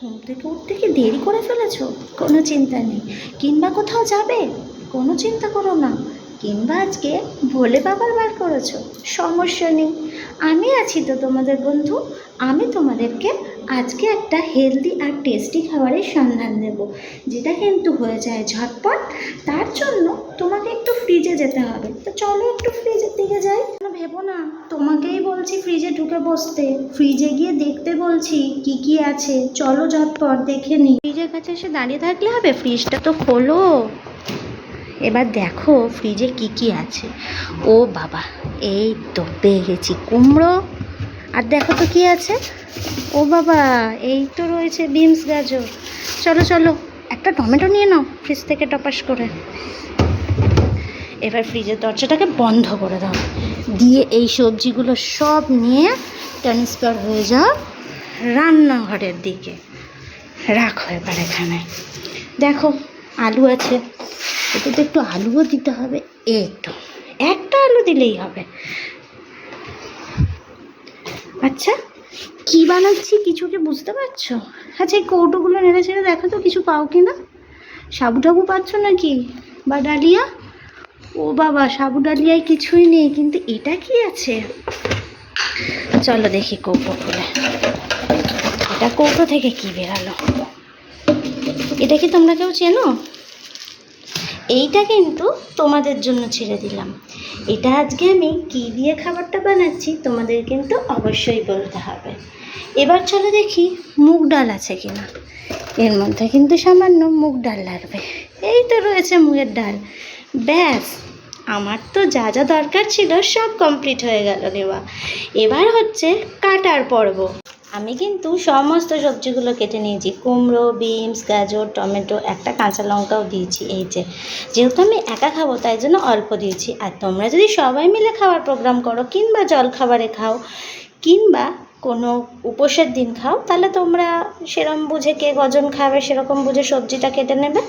ঘুম থেকে উঠতে কি দেরি করে ফেলেছ? কোনো চিন্তা নেই। কিংবা কোথাও যাবে? কোনো চিন্তা করো না। কিংবা আজকে ভোলে বাবার বার করেছ। সমস্যা নেই। আমি আছি তো তোমাদের বন্ধু। আমি তোমাদেরকে আজকে একটা হেলদি আর টেস্টি খাবারের সন্ধান দেব, যেটা কিন্তু হয়ে যায় ঝটপট। তার জন্য তোমাকে একটু ফ্রিজে যেতে হবে। তো চলো একটু ফ্রিজের দিকে যাই। ভেবো না, তোমাকেই বলছি ফ্রিজে ঢুকে বসতে। ফ্রিজে গিয়ে দেখতে বলছি কি কি আছে। চলো ঝটপট, দেখে নি ফ্রিজের কাছে এসে দাঁড়িয়ে থাকলে হবে? ফ্রিজটা তো খোলো। এবার দেখো ফ্রিজে কি কি আছে। ও বাবা, এই তো পেয়ে গেছি। কুমড়ো আর দেখো তো কি আছে? ও বাবা, এই তো রয়েছে বিনস গাজর। চলো চলো, একটা টমেটো নিয়ে নাও ফ্রিজ থেকে টপাস করে। এবার ফ্রিজের দরজাটাকে বন্ধ করে দাও। দিয়ে এই সবজিগুলো সব নিয়ে ট্রান্সফার হয়ে যাও রান্নাঘরের দিকে। রাখো এবার এখানে। দেখো, আলু আছে। এতে তো একটু আলুও দিতে হবে। এই তো, একটা আলু দিলেই হবে। আচ্ছা কি বানাচ্ছি কিছু কি বুঝতে পারছ? আচ্ছা এই কৌটোগুলো নেড়ে ছেড়ে দেখো তো, কিছু পাও কি না সাবু টাবু পাচ্ছ নাকি? বা ডালিয়া? ও বাবা, সাবু ডালিয়ায় কিছুই নেই, কিন্তু এটা কি আছে? চলো দেখি কৌটো খুলে। এটা কৌটো থেকে কি বেরালো? এটা কি তোমরা কেউ চেনো? এইটা কিন্তু তোমাদের জন্য ছেড়ে দিলাম। এটা আজকে আমি কি দিয়ে খাবারটা বানাচ্ছি তোমাদের কিন্তু অবশ্যই বলতে হবে। এবার চলো দেখি মুগ ডাল আছে কিনা। এর মধ্যে কিন্তু সামান্য মুগ ডাল লাগবে। এই তো রয়েছে মুগের ডাল। ব্যাস, আমার তো যা যা দরকার ছিল সব কমপ্লিট হয়ে গেল নেওয়া। এবার হচ্ছে কাটার পর্ব। আমি কিন্তু সমস্ত সবজিগুলো কেটে নিয়েছি। কুমড়ো, বিনস, গাজর, টমেটো, একটা কাঁচা লঙ্কাও দিয়েছি এই যে। যেহেতু আমি একা খাব, তাই জন্য অল্প দিয়েছি। আর তোমরা যদি সবাই মিলে খাওয়ার প্রোগ্রাম করো, কিংবা জল খাবারে খাও, কিংবা কোনো উপোসের দিন খাও, তাহলে তোমরা সেরম বুঝে কে কজন খাবে, সেরকম বুঝে সবজিটা কেটে নেবে।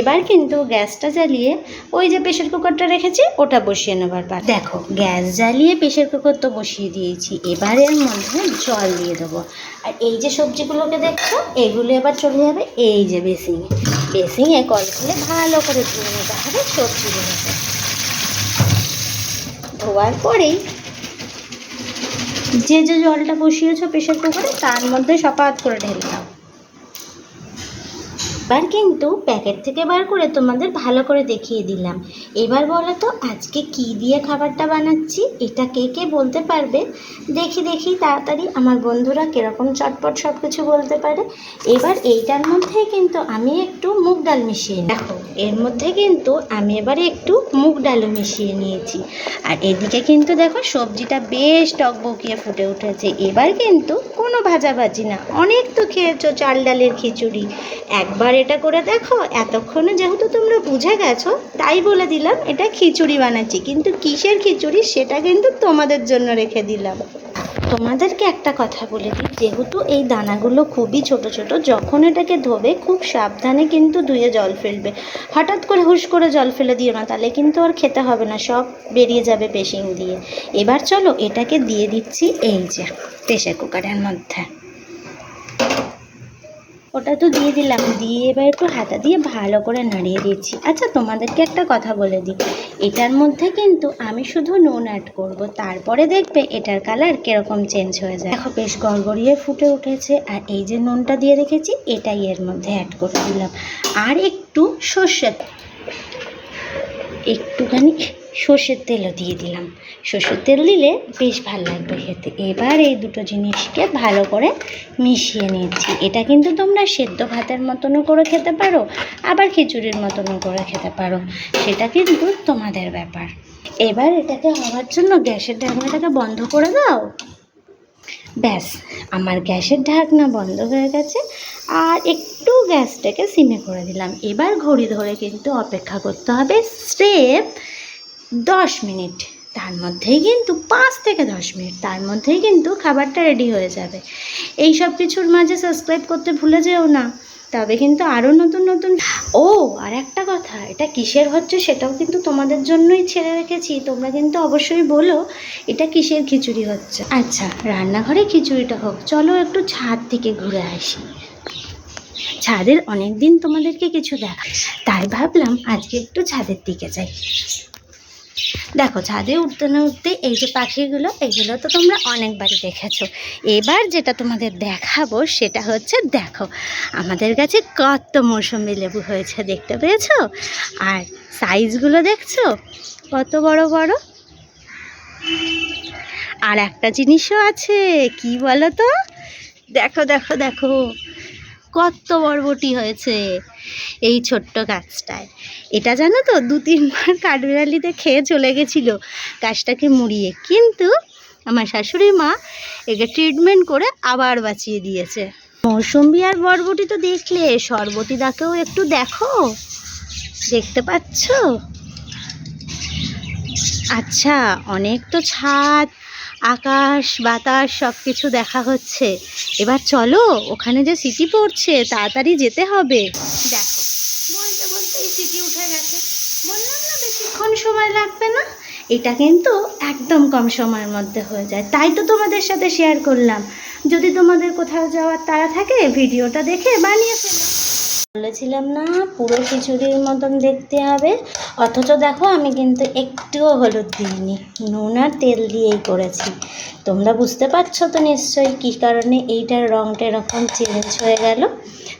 এবার কিন্তু গ্যাসটা জ্বালিয়ে ওই যে প্রেশার কুকারটা রেখেছি, ওটা বসিয়ে নেবার পর দেখো, গ্যাস জ্বালিয়ে প্রেশার কুকার তো বসিয়ে দিয়েছি, এবার এর মধ্যে জল দিয়ে দেবো। আর এই যে সবজিগুলোকে দেখছ, এগুলো এবার চলে যাবে এই যে বেসিংয়ে বেসিংয়ে কল খুলে ভালো করে ধুয়ে নিতে হবে সবজিগুলোকে। ধোয়ার পরেই যে যে জলটা বসিয়েছো প্রেশার কুকারে তার মধ্যে সপাত করে ঢেলে দাও। এবার কিন্তু প্যাকেট থেকে বার করে তোমাদের ভালো করে দেখিয়ে দিলাম। এবার বলো তো, আজকে কি দিয়ে খাবারটা বানাচ্ছি? এটা কে কে বলতে পারবে? দেখি দেখি তাড়াতাড়ি আমার বন্ধুরা কীরকম চটপট সব কিছু বলতে পারে। এবার এইটার মধ্যে কিন্তু আমি একটু মুগ ডাল মিশিয়ে। দেখো, এর মধ্যে কিন্তু আমি এবারে একটু মুগ ডালও মিশিয়ে নিয়েছি। আর এদিকে কিন্তু দেখো, সবজিটা বেশ টকবকিয়ে ফুটে উঠেছে। এবার কিন্তু কোনো ভাজাভাজি না। অনেক তো খেয়েছো চাল ডালের খিচুড়ি। একবার এটা করে দেখো, এতক্ষণে যেহেতু তোমরা বুঝে গেছো, তাই বলে দিলাম, এটা খিচুড়ি বানাচ্ছি। কিন্তু কিসের খিচুড়ি, সেটা কিন্তু তোমাদের জন্য রেখে দিলাম। তোমাদেরকে একটা কথা বলে দিই, যেহেতু এই দানাগুলো খুবই ছোট ছোট, যখন এটাকে ধোবে, খুব সাবধানে কিন্তু ধুয়ে জল ফেলবে। হঠাৎ করে হুশ করে জল ফেলে দিও না, তাহলে কিন্তু আর খেতে হবে না, সব বেরিয়ে যাবে পেশিং দিয়ে। এবার চলো, এটাকে দিয়ে দিচ্ছি এই যে প্রেশার কুকারের মধ্যে। ওটা তো দিয়ে দিলাম। দিয়ে এবার একটু হাতা দিয়ে ভালো করে নাড়িয়ে দিচ্ছি। আচ্ছা তোমাদেরকে একটা কথা বলে দিই। এটার মধ্যে কিন্তু আমি শুধু নুন অ্যাড করব। তারপরে দেখবে এটার কালার কীরকম চেঞ্জ হয়ে যায়। দেখো, বেশ গড়গড়িয়ে ফুটে উঠেছে। আর এই যে নুনটা দিয়ে রেখেছি, এটাই এর মধ্যে অ্যাড করে দিলাম। আর একটু সর্ষের একটুখানি সর্ষের তেলও দিয়ে দিলাম। সর্ষের তেল দিলে বেশ ভালো লাগবে খেতে। এবার এই দুটো জিনিসকে ভালো করে মিশিয়ে নিচ্ছি। এটা কিন্তু তোমরা সেদ্ধ ভাতের মতনও করে খেতে পারো, আবার খিচুড়ির মতনও করে খেতে পারো। সেটা কিন্তু তোমাদের ব্যাপার। এবার এটাকে হওয়ার জন্য গ্যাসের ঢাকনাটাকে বন্ধ করে দাও। ব্যাস, আমার গ্যাসের ঢাকনা বন্ধ হয়ে গেছে। আর একটু গ্যাসটাকে সিমে করে দিলাম। এবার ঘড়ি ধরে কিন্তু অপেক্ষা করতে হবে স্রেফ দশ মিনিট। তার মধ্যেই কিন্তু পাঁচ থেকে দশ মিনিট। তার মধ্যেই কিন্তু খাবারটা রেডি হয়ে যাবে। এই সব কিছুর মাঝে সাবস্ক্রাইব করতে ভুলে যেও না। তবে কিন্তু আরও নতুন নতুন ও, আর একটা কথা, এটা কিসের হচ্ছে সেটাও কিন্তু তোমাদের জন্যই ছেড়ে রেখেছি। তোমরা কিন্তু অবশ্যই বলো, এটা কিসের খিচুড়ি হচ্ছে? আচ্ছা রান্নাঘরে খিচুড়িটা হোক। চলো একটু ছাদ থেকে ঘুরে আসি। ছাদের অনেক দিন তোমাদেরকে কিছু দেখা, তাই ভাবলাম আজকে একটু ছাদের দিকে যাই। দেখো, ছাদে উঠতে না উঠতে এই যে পাখিগুলো, এগুলো তো তোমরা অনেকবারই দেখেছ। এবার যেটা তোমাদের দেখাবো সেটা হচ্ছে, দেখো, আমাদের কাছে কত মৌসুমি লেবু হয়েছে দেখতে পেয়েছ? আর সাইজগুলো দেখছ? কত বড় বড়? আর একটা জিনিসও আছে, কি বলো তো দেখো দেখো দেখো। কত বরবটি হয়েছে এই ছোট্ট গাছটায়। এটা জানো তো, দু তিনবার কাঠবিড়ালিতে খেয়ে চলে গেছিল গাছটাকে মুড়িয়ে। কিন্তু আমার শাশুড়ি মা একে ট্রিটমেন্ট করে আবার বাঁচিয়ে দিয়েছে। মৌসুম্বি আর বরবটি তো দেখলে সরবতি দাকেও একটু দেখো। দেখতে পাচ্ছ? আচ্ছা অনেক তো ছাদ, আকাশ, বাতাস সব কিছু দেখা হচ্ছে। এবার চলো, ওখানে যে সিটি পড়ছে, তাড়াতাড়ি যেতে হবে। দেখো, বলতে বলতে এই সিটি উঠে গেছে। বললাম না বেশিক্ষণ সময় লাগবে না? এটা কিন্তু একদম কম সময়ের মধ্যে হয়ে যায়। তাই তো তোমাদের সাথে শেয়ার করলাম। যদি তোমাদের কোথাও যাওয়ার তাড়া থাকে, ভিডিওটা দেখে বানিয়ে ফেলো। বলেছিলাম না, পুরো খিচুড়ির মতন দেখতে হবে। অথচ দেখো, আমি কিন্তু একটুও হলুদ দিইনি, নুন আর তেল দিয়েই করেছি। তোমরা বুঝতে পারছ তো নিশ্চয়ই কী কারণে এইটার রঙটা এরকম চেঞ্জ হয়ে গেল?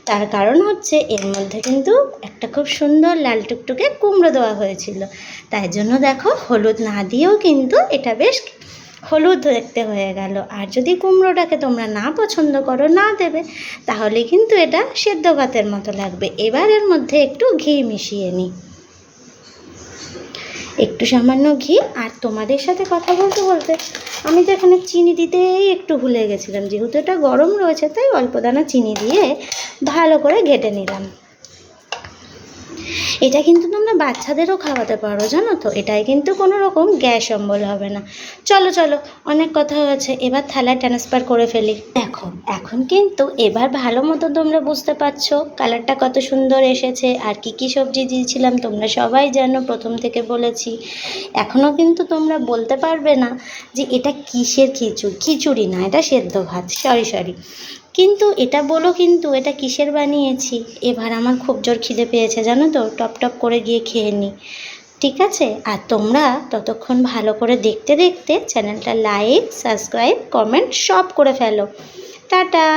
তার কারণ হচ্ছে, এর মধ্যে কিন্তু একটা খুব সুন্দর লাল টুকটুকে কুমড়ো দেওয়া হয়েছিল। তাই জন্য দেখো, হলুদ না দিয়েও কিন্তু এটা বেশ হলুদ দেখতে হয়ে গেল। আর যদি কুমড়োটাকে তোমরা না পছন্দ করো, না দেবে, তাহলে কিন্তু এটা সেদ্ধ ভাতের মতো লাগবে। এবার এর মধ্যে একটু ঘি মিশিয়ে নিই। একটু সামান্য ঘি, আর তোমাদের সাথে কথা বলতে বলতে আমি তো এখানে চিনি দিতেই একটু ভুলে গেছিলাম। যেহেতু এটা গরম রয়েছে, তাই অল্প দানা চিনি দিয়ে ভালো করে ঘেটে নিলাম। এটা কিন্তু তোমরা বাচ্চাদেরও খাওয়াতে পারো, জানো তো? এটাই কিন্তু কোনো রকম গ্যাস অম্বল হবে না। চলো চলো, অনেক কথা হয়েছে, এবার থালায় ট্রান্সফার করে ফেলি। দেখো, এখন কিন্তু এবার ভালো মতো তোমরা বুঝতে পারছ কালারটা কত সুন্দর এসেছে, আর কি কি সবজি দিয়েছিলাম, তোমরা সবাই জানো, প্রথম থেকে বলেছি। এখনও কিন্তু তোমরা বলতে পারবে না যে এটা কিসের খিচুড়ি? খিচুড়ি না, এটা সেদ্ধ ভাত সরি সরি কিন্তু এটা বলো কিন্তু, এটা কিসের বানিয়েছি? এবার আমার খুব জোর খিদে পেয়েছে, জানো তো? টপ টপ করে গিয়ে খেয়ে নিই ঠিক আছে? আর তোমরা ততক্ষণ ভালো করে দেখতে দেখতে চ্যানেলটা লাইক, সাবস্ক্রাইব, কমেন্ট সব করে ফেলো। টাটা!